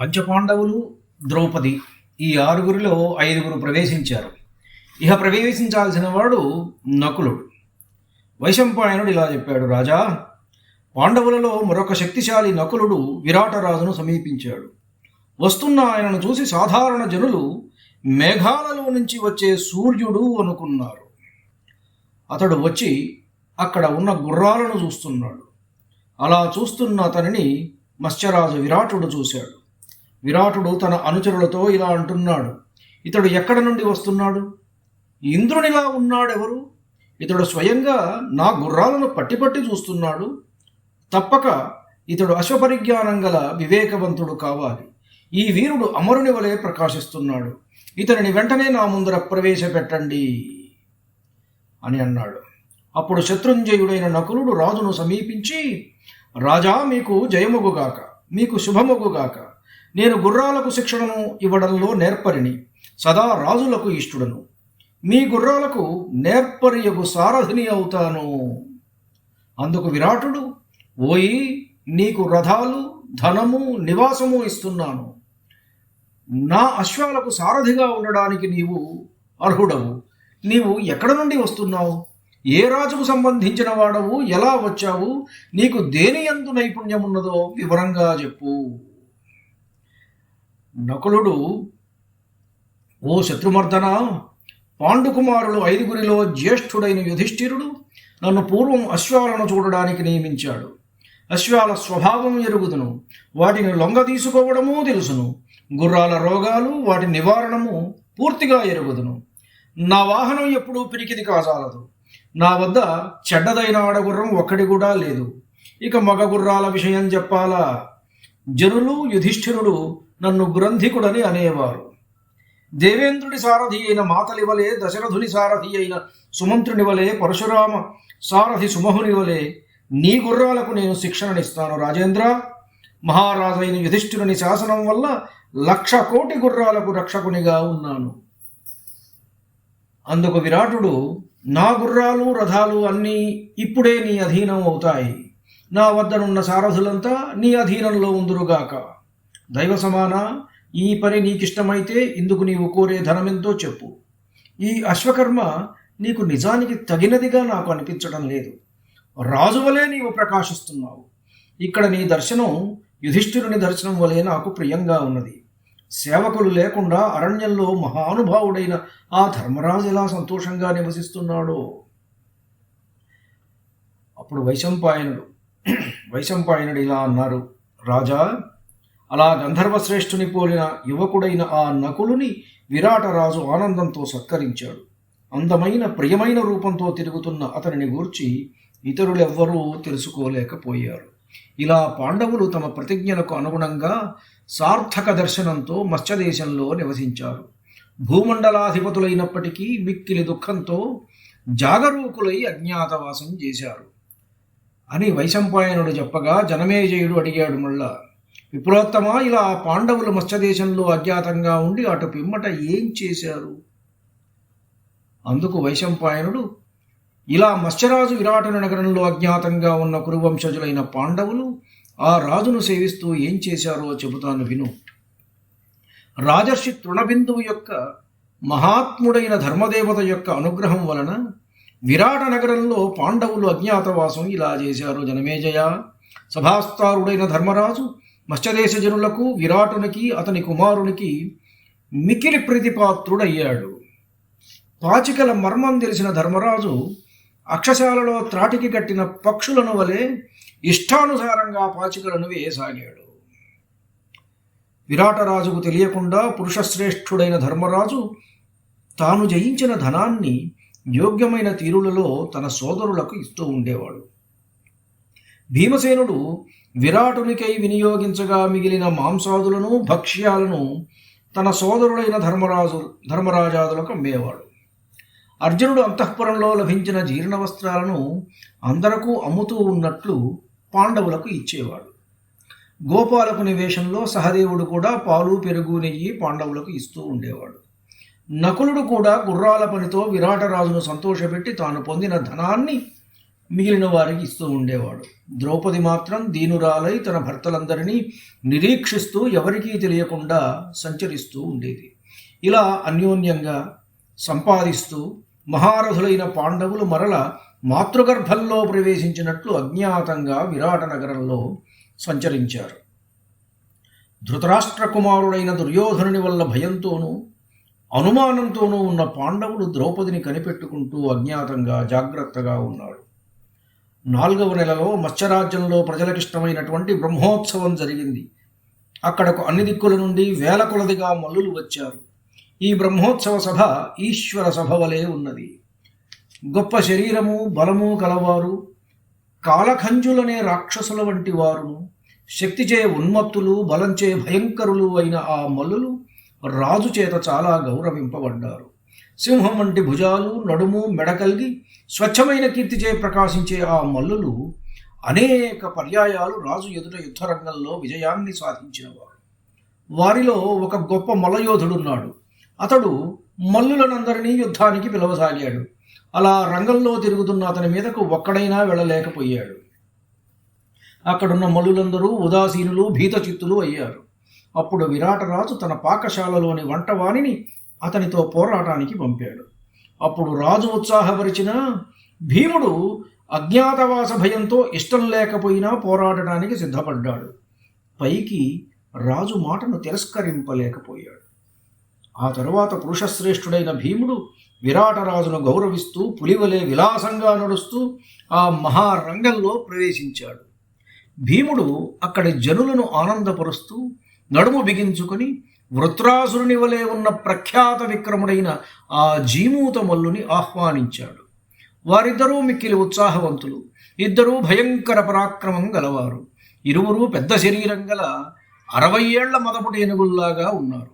పంచపాండవులు ద్రౌపది ఈ ఆరుగురిలో ఐదుగురు ప్రవేశించారు. ఇహ ప్రవేశించాల్సిన వాడు నకులుడు. వైశంపాయనుడు ఇలా చెప్పాడు రాజా పాండవులలో మరొక శక్తిశాలి నకులుడు విరాటరాజును సమీపించాడు. వస్తున్న ఆయనను చూసి సాధారణ జనులు మేఘాలలో నుంచి వచ్చే సూర్యుడు అనుకున్నారు. అతడు వచ్చి అక్కడ ఉన్న గుర్రాలను చూస్తున్నాడు. అలా చూస్తున్న అతనిని మత్స్యరాజు విరాటుడు చూశాడు. విరాటుడు తన అనుచరులతో ఇలా అంటున్నాడు ఇతడు ఎక్కడ నుండి వస్తున్నాడు? ఇంద్రునిలా ఉన్నాడెవరు? ఇతడు స్వయంగా నా గుర్రాలను పట్టిపట్టి చూస్తున్నాడు. తప్పక ఇతడు అశ్వపరిజ్ఞానం గల వివేకవంతుడు కావాలి. ఈ వీరుడు అమరుని వలె ప్రకాశిస్తున్నాడు. ఇతనిని వెంటనే నా ముందర ప్రవేశపెట్టండి అని అన్నాడు. అప్పుడు శత్రుంజయుడైన నకులుడు రాజును సమీపించి రాజా మీకు జయముగుగాక మీకు శుభముగుగాక. నేను గుర్రాలకు శిక్షణను ఇవ్వడంలో నేర్పరిని సదా రాజులకు ఇష్టుడను. మీ గుర్రాలకు నేర్పరియగు సారథిని అవుతాను. అందుకు విరాటుడు ఓయి నీకు రథాలు ధనము నివాసము ఇస్తున్నాను. నా అశ్వాలకు సారథిగా ఉండడానికి నీవు అర్హుడవు. నీవు ఎక్కడ నుండి వస్తున్నావు? ఏ రాజుకు సంబంధించిన వాడవు? ఎలా వచ్చావు? నీకు దేని ఎందు నైపుణ్యం ఉన్నదో వివరంగా చెప్పు. నకులుడు ఓ శత్రుమర్దన పాండుకుమారులు ఐదుగురిలో జ్యేష్ఠుడైన యుధిష్ఠిరుడు నన్ను పూర్వం అశ్వాలను చూడడానికి నియమించాడు. అశ్వాల స్వభావం ఎరుగుదును. వాటిని లొంగ తీసుకోవడము తెలుసును. గుర్రాల రోగాలు వాటి నివారణము పూర్తిగా ఎరుగుదును. నా వాహనం ఎప్పుడూ పిరికిది కాజాలదు. నా వద్ద చెడ్డదైన ఆడగుర్రం ఒక్కడి కూడా లేదు. ఇక మగ గుర్రాల విషయం చెప్పాలా? జనులు యుధిష్ఠిరుడు నన్ను గ్రంథికుడని అనేవారు. దేవేంద్రుడి సారథి అయిన మాతలి వలె దశరథుని సారథి అయిన సుమంత్రుని వలె పరశురామ సారథి సుమహుని వలె నీ గుర్రాలకు నేను శిక్షణనిస్తాను రాజేంద్ర. మహారాజైన యుధిష్ఠిరుని శాసనం వల్ల లక్ష కోటి గుర్రాలకు రక్షకునిగా ఉన్నాను. అందుకు విరాటుడు నా గుర్రాలు రథాలు అన్నీ ఇప్పుడే నీ అధీనం అవుతాయి. నా వద్దనున్న సారథులంతా నీ అధీనంలో ఉందురుగాక. దైవ సమాన ఈ పని నీకిష్టమైతే ఇందుకు నీవు కోరే ధనమెంతో చెప్పు. ఈ అశ్వకర్మ నీకు నిజానికి తగినదిగా నాకు అనిపించడం లేదు. రాజువలే నీవు ప్రకాశిస్తున్నావు. ఇక్కడ నీ దర్శనం యుధిష్ఠిరుని దర్శనం వలె నాకు ప్రియంగా ఉన్నది. సేవకులు లేకుండా అరణ్యంలో మహానుభావుడైన ఆ ధర్మరాజు ఎలా సంతోషంగా నివసిస్తున్నాడో. అప్పుడు వైశంపాయనుడు వైశంపాయనుడు ఇలా అన్నారు రాజా అలా గంధర్వశ్రేష్ఠుని పోలిన యువకుడైన ఆ నకులుని విరాటరాజు ఆనందంతో సత్కరించాడు. అందమైన ప్రియమైన రూపంతో తిరుగుతున్న అతనిని గూర్చి ఇతరులెవ్వరూ తెలుసుకోలేకపోయారు. ఇలా పాండవులు తమ ప్రతిజ్ఞలకు అనుగుణంగా సార్థక దర్శనంతో మత్స్యదేశంలో నివసించారు. భూమండలాధిపతులైనప్పటికీ మిక్కిలి దుఃఖంతో జాగరూకులై అజ్ఞాతవాసం చేశారు. అని వైశంపాయనుడు చెప్పగా జనమేజయుడు అడిగాడు మళ్ళా విప్రోత్తమ ఇలా పాండవులు మత్స్యదేశంలో అజ్ఞాతంగా ఉండి అటు పిమ్మట ఏం చేశారు? అందుకు వైశంపాయనుడు ఇలా మత్స్యరాజు విరాటన నగరంలో అజ్ఞాతంగా ఉన్న కురువంశజులైన పాండవులు ఆ రాజును సేవిస్తూ ఏం చేశారో చెబుతాను విను. రాజర్షి తృణబిందువు యొక్క మహాత్ముడైన ధర్మదేవత యొక్క అనుగ్రహం వలన విరాట నగరంలో పాండవులు అజ్ఞాతవాసం ఇలా చేశారు. జనమేజయ సభాస్తారుడైన ధర్మరాజు మత్స్యదేశ జనులకు విరాటునికి అతని కుమారునికి మికిలి ప్రీతిపాత్రుడయ్యాడు. పాచికల మర్మం తెలిసిన ధర్మరాజు అక్షశాలలో త్రాటికి కట్టిన పక్షులను వలె ఇష్టానుసారంగా పాచికలను వేయసాగాడు. విరాటరాజుకు తెలియకుండా పురుషశ్రేష్ఠుడైన ధర్మరాజు తాను జయించిన ధనాన్ని యోగ్యమైన తీరులలో తన సోదరులకు ఇస్తూ ఉండేవాడు. భీమసేనుడు విరాటునికై వినియోగించగా మిగిలిన మాంసాదులను భక్ష్యాలను తన సోదరుడైన ధర్మరాజు ధర్మరాజాదులకు అమ్మేవాడు. అర్జునుడు అంతఃపురంలో లభించిన జీర్ణ వస్త్రాలను అందరకు అమ్ముతూ ఉన్నట్లు పాండవులకు ఇచ్చేవాడు. గోపాలకు నివేశంలో సహదేవుడు కూడా పాలు పెరుగు నెయ్యి పాండవులకు ఇస్తూ ఉండేవాడు. నకులుడు కూడా గుర్రాల పనితో విరాటరాజును సంతోషపెట్టి తాను పొందిన ధనాన్ని మిగిలిన వారికి ఇస్తూ ఉండేవాడు. ద్రౌపది మాత్రం దీనురాలై తన భర్తలందరినీ నిరీక్షిస్తూ ఎవరికీ తెలియకుండా సంచరిస్తూ ఉండేది. ఇలా అన్యోన్యంగా సంపాదిస్తూ మహారథులైన పాండవులు మరల మాతృగర్భంలో ప్రవేశించినట్లు అజ్ఞాతంగా విరాట నగరంలో సంచరించారు. ధృతరాష్ట్ర కుమారుడైన దుర్యోధనుని వల్ల భయంతోనూ అనుమానంతోనూ ఉన్న పాండవులు ద్రౌపదిని కనిపెట్టుకుంటూ అజ్ఞాతంగా జాగ్రత్తగా ఉన్నాడు. నాలుగవ నెలలో మత్స్యరాజ్యంలో ప్రజలకిష్టమైనటువంటి బ్రహ్మోత్సవం జరిగింది. అక్కడకు అన్ని దిక్కుల నుండి వేల కొలదిగా మల్లులు వచ్చారు. ఈ బ్రహ్మోత్సవ సభ ఈశ్వర సభ వలె ఉన్నది. గొప్ప శరీరము బలము కలవారు కాలఖంజులనే రాక్షసుల వంటి వారును శక్తిచే ఉన్మత్తులు బలంచే భయంకరులు అయిన ఆ మల్లులు రాజు చేత చాలా గౌరవింపబడ్డారు. సింహం వంటి భుజాలు నడుము మెడ కలిగి స్వచ్ఛమైన కీర్తిచే ప్రకాశించే ఆ మల్లులు అనేక పర్యాయాలు రాజు ఎదుట యుద్ధరంగంలో విజయాన్ని సాధించినవారు వారిలో ఒక గొప్ప మల్లయోధుడున్నాడు అతడు మల్లులనందరినీ యుద్ధానికి పిలవసాగాడు. అలా రంగంలో తిరుగుతున్న అతని మీదకు ఒక్కడైనా వెళ్ళలేకపోయాడు. అక్కడున్న మల్లులందరూ ఉదాసీనులు భీతచిత్తులు అయ్యారు. అప్పుడు విరాటరాజు తన పాకశాలలోని వంటవాణిని అతనితో పోరాటానికి పంపాడు. అప్పుడు రాజు ఉత్సాహపరిచిన భీముడు అజ్ఞాతవాస భయంతో ఇష్టం లేకపోయినా పోరాడటానికి సిద్ధపడ్డాడు. పైకి రాజు మాటను తిరస్కరింపలేకపోయాడు. ఆ తరువాత పురుషశ్రేష్ఠుడైన భీముడు విరాటరాజును గౌరవిస్తూ పులివలే విలాసంగా నడుస్తూ ఆ మహారంగంలో ప్రవేశించాడు. భీముడు అక్కడి జనులను ఆనందపరుస్తూ నడుము బిగించుకొని వృత్రాసురుని వలె ఉన్న ప్రఖ్యాత విక్రముడైన ఆ జీమూత మల్లుని ఆహ్వానించాడు. వారిద్దరూ మిక్కిలి ఉత్సాహవంతులు. ఇద్దరూ భయంకర పరాక్రమం గలవారు. ఇరువురు పెద్ద శరీరం గల అరవై ఏళ్ళ మదపుటి ఏనుగుల్లాగా ఉన్నారు.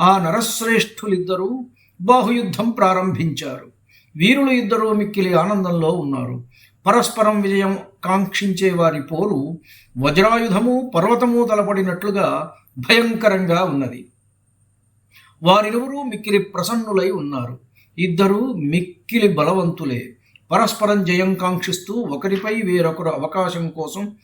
ఆ నరశ్రేష్ఠులిద్దరూ బాహుయుద్ధం ప్రారంభించారు. వీరులు ఇద్దరూ మిక్కిలి ఆనందంలో ఉన్నారు. పరస్పరం విజయం కాంక్షించే వారి పోరు వజ్రాయుధము పర్వతము తలపడినట్లుగా భయంకరంగా ఉన్నది. వారిరువురు మిక్కిలి ప్రసన్నులై ఉన్నారు. ఇద్దరు మిక్కిలి బలవంతులే. పరస్పరం జయం కాంక్షిస్తూ ఒకరిపై వేరొకరు అవకాశం కోసం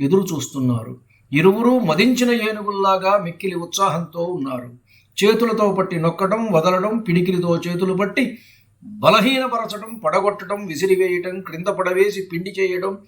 ఎదురు చూస్తున్నారు ఇరువురు మదించిన ఏనుగుల్లాగా మిక్కిలి ఉత్సాహంతో ఉన్నారు. చేతులతో పట్టి నొక్కడం వదలడం పిడికిలితో చేతులు పట్టి బలహీనపరచడం పడగొట్టడం విసిరివేయటం క్రింద పడవేసి పిండి చేయడం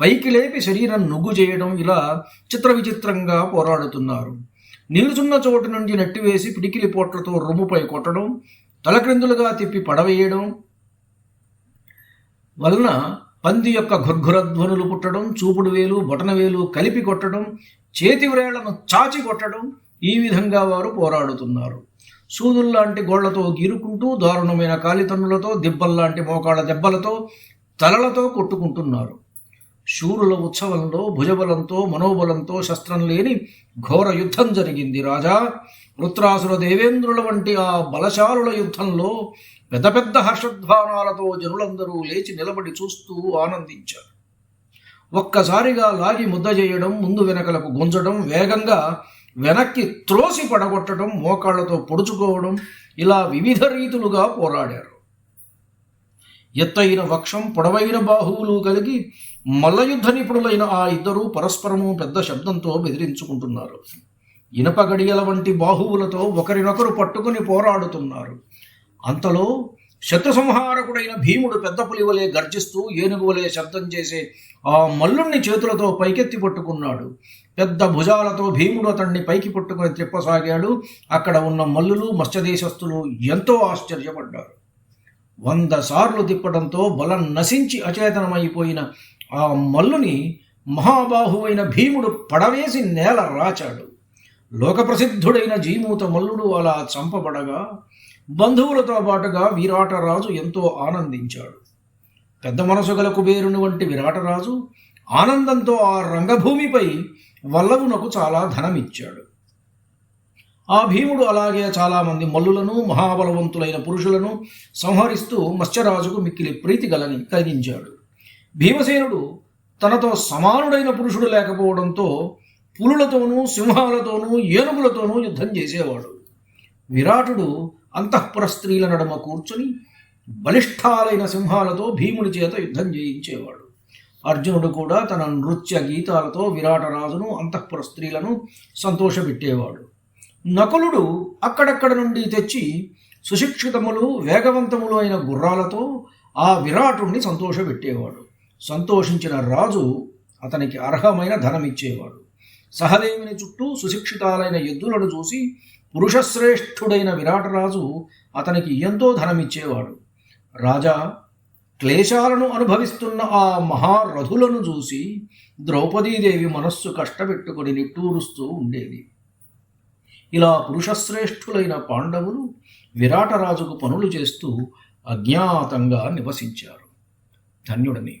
పైకి లేపి శరీరం నుగ్గు చేయడం ఇలా చిత్ర విచిత్రంగా పోరాడుతున్నారు. నిలుచున్న చోటు నుండి నట్టివేసి పిడికిలి పోట్లతో రొమ్ముపై కొట్టడం తలక్రిందులుగా తిప్పి పడవేయడం వలన పంది యొక్క ఘుర్ఘురధ్వనులు పుట్టడం చూపుడు వేలు బొటనవేలు కలిపి కొట్టడం చేతి వ్రేళ్ళను చాచి కొట్టడం ఈ విధంగా వారు పోరాడుతున్నారు. సూదుల్లాంటి గోళ్ళతో గీరుకుంటూ దారుణమైన కాలితన్నులతో దిబ్బల్లాంటి మోకాళ్ళ దెబ్బలతో తలలతో కొట్టుకుంటున్నారు. శూరుల ఉత్సవంలో భుజబలంతో మనోబలంతో శస్త్రం లేని ఘోర యుద్ధం జరిగింది రాజా. వృత్రాసుర దేవేంద్రుల వంటి ఆ బలశాలుల యుద్ధంలో పెద్ద పెద్ద హర్షధ్వానాలతో జనులందరూ లేచి నిలబడి చూస్తూ ఆనందించారు. ఒక్కసారిగా లాగి ముద్ద చేయడం ముందు వెనకలకు గుంజడం వేగంగా వెనక్కి త్రోసి పడగొట్టడం మోకాళ్ళతో పొడుచుకోవడం ఇలా వివిధ రీతులుగా పోరాడారు. ఎత్తైన వక్షం పొడవైన బాహువులు కలిగి మల్లయుద్ధ నిపుణులైన ఆ ఇద్దరూ పరస్పరము పెద్ద శబ్దంతో బెదిరించుకుంటున్నారు. ఇనప గడియల వంటి బాహువులతో ఒకరినొకరు పట్టుకుని పోరాడుతున్నారు. అంతలో శత్రు సంహారకుడైన భీముడు పెద్ద పులివలే గర్జిస్తూ ఏనుగువలే శబ్దం చేసే ఆ మల్లుణ్ణి చేతులతో పైకెత్తి పట్టుకున్నాడు. పెద్ద భుజాలతో భీముడు అతన్ని పైకి పట్టుకుని త్రిప్పసాగాడు అక్కడ ఉన్న మల్లులు మత్స్యదేశస్థులు ఎంతో ఆశ్చర్యపడ్డారు. వంద సార్లు తిప్పడంతో బలం నశించి అచేతనమైపోయిన ఆ మల్లుని మహాబాహువైన భీముడు పడవేసి నేల రాచాడు. లోకప్రసిద్ధుడైన జీమూత మల్లుడు అలా చంపబడగా బంధువులతో పాటుగా విరాటరాజు ఎంతో ఆనందించాడు. పెద్ద మనసు గల కుబేరుని వంటి విరాటరాజు ఆనందంతో ఆ రంగభూమిపై వల్లవునకు చాలా ధనమిచ్చాడు. ఆ భీముడు అలాగే చాలామంది మల్లులను మహాబలవంతులైన పురుషులను సంహరిస్తూ మత్స్యరాజుకు మిక్కిలి ప్రీతి గలని కలిగించాడు. భీమసేనుడు తనతో సమానుడైన పురుషుడు లేకపోవడంతో పులులతోనూ సింహాలతోనూ ఏనుగులతోనూ యుద్ధం చేసేవాడు. విరాటుడు అంతఃపుర స్త్రీల నడుమ కూర్చుని బలిష్ఠాలైన సింహాలతో భీముడి చేత యుద్ధం చేయించేవాడు. అర్జునుడు కూడా తన నృత్య గీతాలతో విరాటరాజును అంతఃపుర స్త్రీలను సంతోషపెట్టేవాడు. నకులుడు అక్కడక్కడ నుండి తెచ్చి సుశిక్షితములు వేగవంతములు అయిన గుర్రాలతో ఆ విరాటుణ్ణి సంతోషపెట్టేవాడు. సంతోషించిన రాజు అతనికి అర్హమైన ధనమిచ్చేవాడు. సహదేవిని చుట్టూ సుశిక్షితాలైన ఎద్దులను చూసి పురుషశ్రేష్ఠుడైన విరాటరాజు అతనికి ఎంతో ధనమిచ్చేవాడు. రాజా క్లేశాలను అనుభవిస్తున్న ఆ మహారథులను చూసి ద్రౌపదీదేవి మనస్సు కష్టపెట్టుకుని నిట్టూరుస్తూ ఉండేది. ఇలా పురుషశ్రేష్ఠులైన పాండవులు విరాటరాజుకు పనులు చేస్తూ అజ్ఞాతంగా నివసించారు. ధన్యుడని.